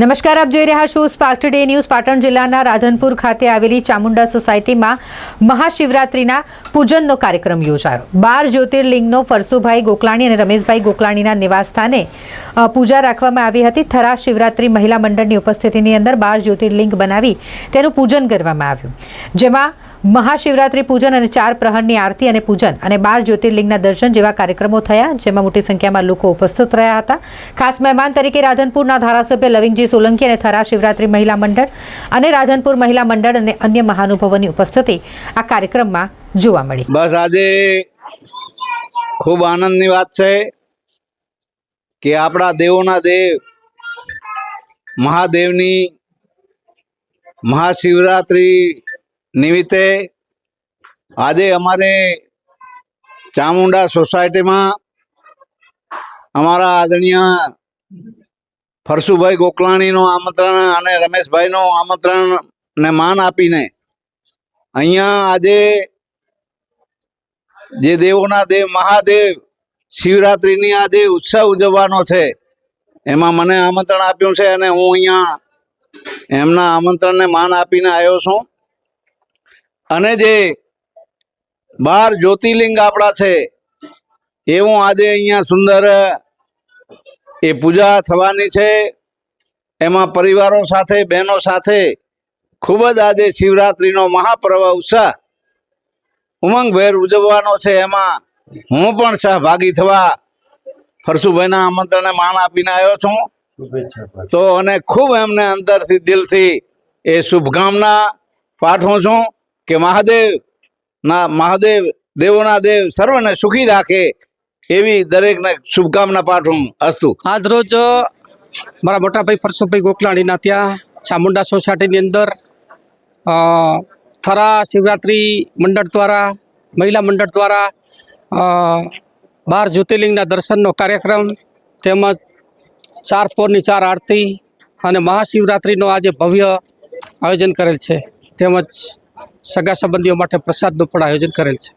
નમસ્કાર, આપ જોઈ રહ્યા છો સ્પાર્ક ટુડે ન્યૂઝ પાટણ જિલ્લાના રાધનપુર ખાતે આવેલી ચામુંડા સોસાયટીમાં મહાશિવરાત્રિના પૂજનનો કાર્યક્રમ યોજાયો. બાર જ્યોતિર્લિંગનો ફરસુભાઈ ગોકલાણી અને રમેશભાઈ ગોકલાણીના નિવાસસ્થાને પૂજા રાખવામાં આવી હતી. થરા શિવરાત્રિ મહિલા મંડળની ઉપસ્થિતિની અંદર બાર જ્યોતિર્લિંગ બનાવી તેનું પૂજન કરવામાં આવ્યું. જેમાં મહાશિવરાત્રિ પૂજન અને ચાર પ્રહરની આરતી અને પૂજન અને બાર જ્યોતિર્લિંગના દર્શન જેવા કાર્યક્રમો થયા, જેમાં મોટી સંખ્યામાં લોકો ઉપસ્થિત રહ્યા હતા. ખાસ મહેમાન તરીકે રાધનપુરના ધારાસભ્ય લવિંગજી સોલંકી અને થરા શિવરાત્રિ મહિલા મંડળ અને રાધનપુર મહિલા મંડળ અને અન્ય મહાનુભાવોની ઉપસ્થિતિ આ કાર્યક્રમમાં જોવા મળી. બસ આજે ખૂબ આનંદની વાત છે કે આપણા દેવોના દેવ મહાદેવની મહાશિવરાત્રિ નિમિત્તે આજે અમારે ચામુંડા સોસાયટીમાં અમારા આદરણીય ફરસુભાઈ ગોકલાણીનું આમંત્રણ અને રમેશભાઈનું આમંત્રણ ને માન આપીને અહીંયા આજે જે દેવોના દેવ મહાદેવ શિવરાત્રિની આજે ઉત્સવ ઉજવવાનો છે, એમાં મને આમંત્રણ આપ્યું છે અને હું અહીંયા એમના આમંત્રણને માન આપીને આવ્યો છું. અને જે બાર જ્યોતિર્લિંગ આપણા છે, એવું આજે અહીંયા સુંદર, એ પૂજા થવાની છે. એમાં પરિવારો સાથે, બહેનો સાથે ખૂબ જ આજે શિવરાત્રિનો મહાપર્વ ઉત્સાહ ઉમંગભેર ઉજવવાનો છે. એમાં હું પણ સહભાગી થવા ફરસુભાઈના આમંત્રણને માન આપીને આવ્યો છું. તો અને ખૂબ એમને અંતરથી દિલથી એ શુભકામના પાઠવું છું. કે મહાદેવ, ના, મહાદેવ દેવોના દેવ સર્વને સુખી રાખે એવી દરેકને શુભકામના પાઠવું અસ્તુ. આજ રોજ મારા મોટાભાઈ ફરસુભાઈ ગોકલાણીના ત્યાં ચામુંડા સોસાયટીની અંદર થરા શિવરાત્રિ મંડળ દ્વારા, મહિલા મંડળ દ્વારા બાર જ્યોતિર્લિંગના દર્શનનો કાર્યક્રમ, તેમજ ચાર પોરની ચાર આરતી અને મહાશિવરાત્રિનો આજે ભવ્ય આયોજન કરેલ છે. તેમજ સગા સંબંધીઓ માટે પ્રસાદનું પણ આયોજન કરેલ છે.